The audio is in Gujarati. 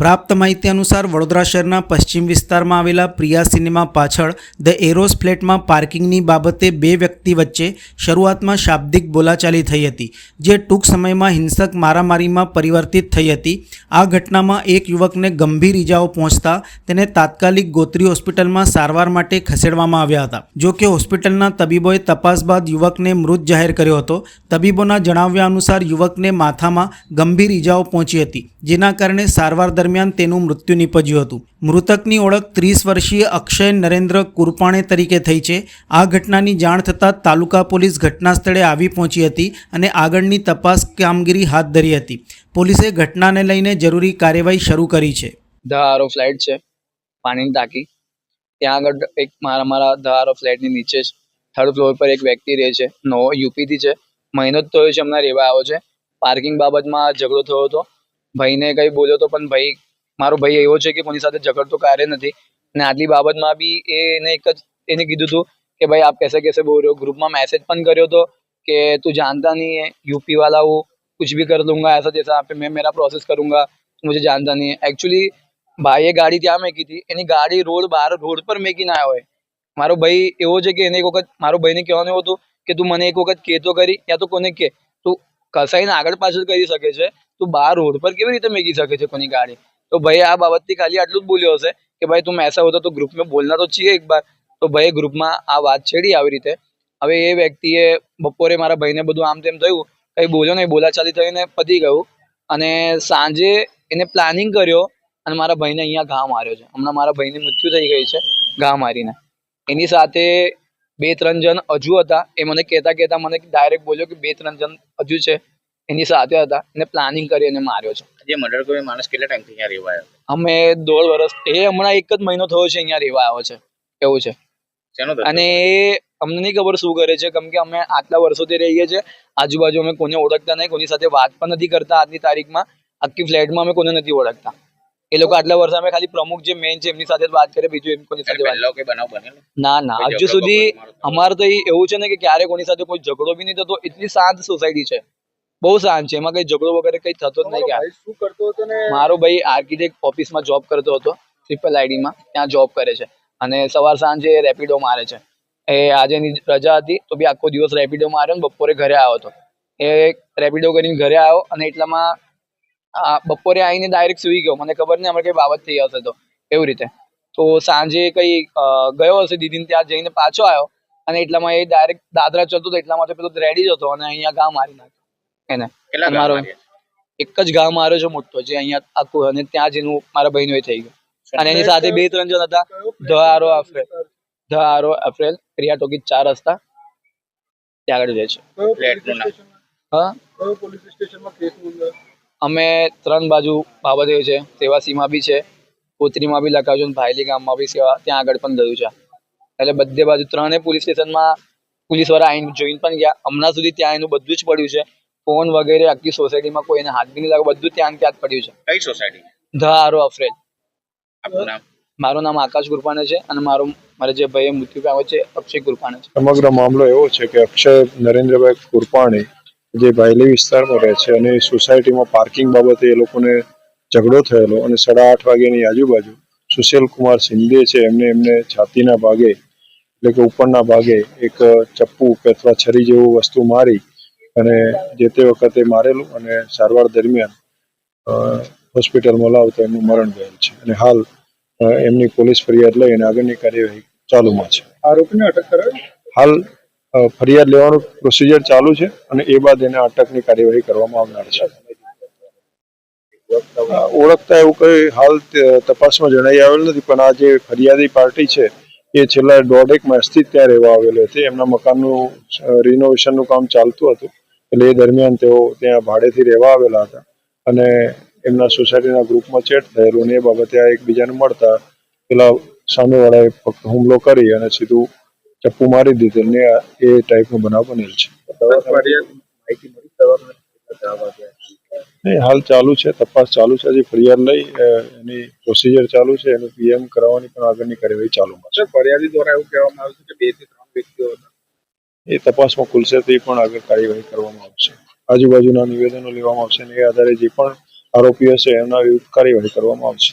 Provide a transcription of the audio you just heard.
પ્રાપ્ત માહિતી અનુસાર વડોદરા શહેરના પશ્ચિમ વિસ્તારમાં આવેલા પ્રિયા સિનેમા પાછળ ધ એરોસ ફ્લેટમાં પાર્કિંગની બાબતે બે વ્યક્તિ વચ્ચે શરૂઆતમાં શાબ્દિક બોલાચાલી થઈ હતી, જે ટૂંક સમયમાં હિંસક મારામારીમાં પરિવર્તિત થઈ હતી. આ ઘટનામાં એક યુવકને ગંભીર ઇજાઓ પહોંચતા તેને તાત્કાલિક ગોત્રી હોસ્પિટલમાં સારવાર માટે ખસેડવામાં આવ્યા હતા. જો કે હોસ્પિટલના તબીબોએ તપાસ બાદ યુવકને મૃત જાહેર કર્યો હતો. તબીબોના જણાવ્યા અનુસાર યુવકને માથામાં ગંભીર ઇજાઓ પહોંચી હતી, જેના કારણે સારવાર દરમિયાન તેનું મૃત્યુ નીપજ્યું હતું. મૃતકની ઓળખ ત્રીસ વર્ષીય અક્ષય નરેન્દ્ર કુરપાણે તરીકે થઈ છે. આ ઘટનાની જાણ થતાં તાલુકા પોલીસ ઘટના સ્થળે આવી પહોંચી હતી અને આગળની તપાસ કામગીરી હાથ ધરી હતી. પોલીસે ઘટનાને લઈને જરૂરી કાર્યવાહી શરૂ કરી છે. ધ આરો ફ્લેટ છે, પાણીની ટાંકી. ત્યાં આગળ એક મારા મારા ધ આરો ફ્લેટની નીચે થર્ડ ફ્લોર પર એક વ્યક્તિ રહે છે. નવો યુપીથી છે. મહિનો જ થયો છે હમણાં રહેવા આવ્યો છે. પાર્કિંગ બાબતમાં ઝઘડો થયો હતો. ભાઈને કંઈ બોલ્યો તો પણ ભાઈ મારો ભાઈ એવો છે કે કોની સાથે ઝઘડતો કાર્ય નથી અને આટલી બાબતમાં બી એ એને એક જ એને કીધું હતું કે ભાઈ આપ कैसे कैसे बोल रहे हो ग्रुप में मैसेज પણ કર્યો હતો કે તું जानता नहीं है यूपी वाला हूँ कुछ भी कर लूंगा ऐसा जैसा आप मैं मेरा प्रोसेस करूंगा मुझे जानता नहीं है एक्चुअली ભાઈએ ગાડી ત્યાં મેકી હતી એની ગાડી રોડ બહાર રોડ પર મેકીને આવ્યો હોય મારો ભાઈ એવો છે કે એને એક વખત મારો ભાઈને કહેવાનું એવું હતું કે તું મને એક વખત કહેતો કરી યા તો કોને કે તું કસાઈને આગળ પાછળ કરી શકે છે, તો બહાર રોડ પર કેવી રીતે મેગી શકે છે કોની ગાડી? તો ભાઈ આ બાબતથી ખાલી આટલું જ બોલ્યો હશે કે ભાઈ, તું મેસા હોતો તો ગ્રુપ મેં બોલના તો છીએ એક વાર તો ભાઈ ગ્રુપમાં આ વાત છેડી આવી રીતે. હવે એ વ્યક્તિએ બપોરે મારા ભાઈને બધું આમ તેમ થયું, કંઈ બોલ્યો નહીં, બોલાચાલી થઈને પતી ગયું. અને સાંજે એને પ્લાનિંગ કર્યો અને મારા ભાઈને અહીંયા ઘા માર્યો છે. હમણાં મારા ભાઈને મૃત્યુ થઈ ગઈ છે ઘા મારીને. એની સાથે બે ત્રણ જણ હજુ હતા. એ મને કહેતા કહેતા મને ડાયરેક્ટ બોલ્યો કે બે ત્રણ જણ હજુ છે. એની સાથે હતા. એને પ્લાનિંગ કરી અને માર્યો છે. જે મર્ડર કર્યો માણસ કેટલા ટાઈમથી અહીંયા રહેવા આવ્યો અમે દોઢ વર્ષ એ હમણાં એક જ મહિનો થયો છે અહીંયા રહેવા આવ્યો છે. એવું છે. અને એ અમને નહીં ખબર શું કરે છે. કેમ કે અમે આટલા વર્ષોથી રહીએ છીએ. આજુબાજુ અમે કોને ઓળખતા નહીં. કોની સાથે વાત પણ નથી કરતા આજની તારીખમાં. આખી ફ્લેટમાં અમે કોને નથી ઓળખતા. એ લોકો આટલા વર્ષ અમે ખાલી પ્રમુખ જે મેન છે એમની સાથે જ વાત કરે બીજું એમ કોની સાથે વાત બનાવ બનેલો ના ના હજુ સુધી? અમારે તો એવું છે ને કે ક્યારે કોની સાથે કોઈ ઝઘડો બી નહીં થતો એટલી શાંત સોસાયટી છે. બહુ શાંત છે એમાં કઈ ઝઘડો વગેરે કઈ થતો જ નહીં શું કરતો હતો ને? મારો ભાઈ આર્કિટેક્ટ ઓફિસમાં જોબ કરતો હતો ટ્રિપલ આઈડીમાં ત્યાં જોબ કરે છે. અને સવાર સાંજે રેપિડો મારે છે. એ આજે એની રજા હતી તો બી આખો દિવસ રેપિડો માર્યો ને બપોરે ઘરે આવ્યો હતો. એ રેપિડો કરીને ઘરે આવ્યો અને એટલામાં બપોરે આવીને ડાયરેક્ટ સુઈ ગયો. મને ખબર નહીં અમારે કઈ બાબત થઈ હશે તો. એવી રીતે. તો સાંજે કઈ ગયો હશે દીદીને ત્યાં જઈને પાછો આવ્યો અને એટલામાં એ ડાયરેક્ટ દાદરા ચડતો હતો એટલામાં તો પેલો રેડી જ હતો અને અહીંયા ઘા મારી નાખ્યો. એને. મારો એક જ ઘા માર્યો છે મોટો જે અહીંયા આખું અને ત્યાં જેનું મારા ભાઈનું એ થઈ ગયું. અને એની સાથે બે ત્રણ જણ હતા. ધ આરો અફ્રેલ ધ આરો અફ્રેલ રિયા ટોકી ચાર રસ્તા. ત્યાં આગળ જાય છે. હા? પોલીસ સ્ટેશનમાં કેસ નોંધાયો? અમે ત્રણ બાજુ બાબતે છે સેવાસીમાં બી છે કોતરીમાં બી લખાવ્યું છે અને ભાયલી ગામમાં બી સેવા ત્યાં આગળ પણ ગયું છે. એટલે બધે બાજુ ત્રણેય પોલીસ સ્ટેશનમાં પોલીસવાળા આવીને જોઈને પણ ગયા. હમણાં સુધી ત્યાં એનું બધું જ પડ્યું છે. ફોન વગેરે આખી સોસાયટીમાં કોઈને હાથ બી નહીં લાગે બધું ત્યાં ત્યાં જ પડ્યું છે. કઈ સોસાયટી? ધ આરો અફ્રેલ. આપનું નામ? મારું નામ આકાશ ગુરપાને છે અને મારો મારા જે ભાઈએ મૃત્યુ પામ્યો છે અક્ષય ગુરપાને છે. સમગ્ર મામલો એવો છે કે અક્ષય નરેન્દ્રભાઈ કુરપાણી જે બાયલી વિસ્તારમાં રહે છે અને સોસાયટીમાં પાર્કિંગ બાબતે એ લોકોને ઝઘડો થયેલો અને સાડા આઠ વાગ્યાની આજુબાજુ સુશીલ કુમાર શિંદે છે એમને એમને છાતીના ભાગે એટલે કે ઉપરના ભાગે એક ચપ્પુ કે અથવા છરી જેવું વસ્તુ મારી અને જે તે વખતે મારેલું અને સારવાર દરમિયાન હોસ્પિટલમાં લાવતા એમનું મરણ થયેલ છે. અને હાલ એમની પોલીસ ફરિયાદ લઈ અને આગળની કાર્યવાહી ચાલુમાં છે. આરોપીને અટક કરાવી? હાલ ફરિયાદ લેવાનું પ્રોસિજર ચાલુ છે અને એ બાદ એને અટકની કાર્યવાહી કરવામાં આવનાર છે. ઓળખતા એવું કઈ હાલ તપાસમાં જણાઈ આવેલ નથી પણ આ જે ફરિયાદી પાર્ટી છે એ છેલ્લા દોઢેક માસથી ત્યાં રહેવા આવેલી હતી. એમના મકાનનું રિનોવેશનનું કામ ચાલતું હતું. એટલે એ દરમિયાન તેઓ ત્યાં ભાડેથી રહેવા આવેલા હતા. અને એમના સોસાયટીના ગ્રુપમાં ચેટ થયેલું અને એ બાબતે આ એકબીજાને મળતા પેલા સામેવાળાએ ફક્ત હુમલો કરી અને સીધું ચપ્પુ મારી દીધું ને એ ટાઈપનો બનાવ બનેલ છે. નહીં હાલ ચાલુ છે તપાસ ચાલુ છે હજી ફરિયાદ લઈ એની પ્રોસિજર ચાલુ છે એનું પીએમ કરાવવાની પણ આગળની કાર્યવાહી ચાલુમાં છે. ફરિયાદી દ્વારા એવું કહેવામાં આવ્યું છે કે બેથી ત્રણ વ્યક્તિઓ એ તપાસમાં ખુલશે તે પણ આગળ કાર્યવાહી કરવામાં આવશે. આજુબાજુના નિવેદનો લેવામાં આવશે અને એ આધારે જે પણ આરોપીઓ છે એમના વિરુદ્ધ કાર્યવાહી કરવામાં આવશે.